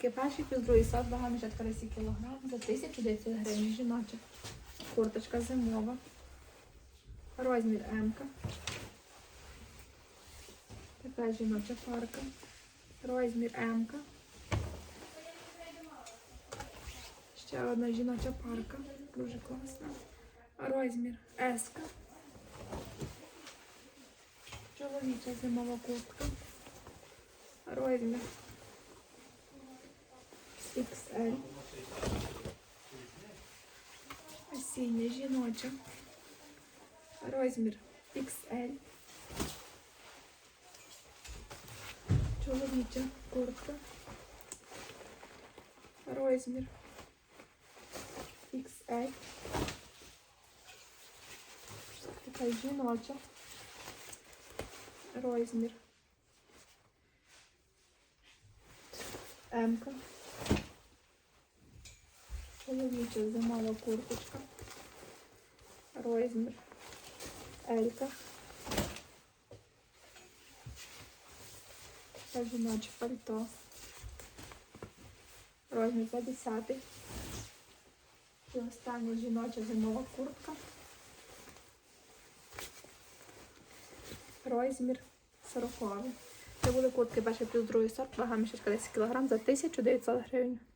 куртки перший, плюс другий сорт, вага мішечка 10 кг за 1900 гривень. Жіноча. Курточка зимова. Розмір М. Така жіноча парка. Розмір М. Ще одна жіноча парка. Дуже класна. Розмір С. Чоловіча зимова куртка. Розмір XL. Осіння жіноча. Розмір XL. Чоловіча куртка. Розмір XL. Така жіноча. Розмір. М-ка. Чоловіча зимова курточка. Розмір. Елька. Та жіноче пальто. Розмір 50. І остання жіноча зимова куртка. Розмір 40. Це були куртки перший плюс другий сорт, вага мішечка 10 кг за 1900 гривень.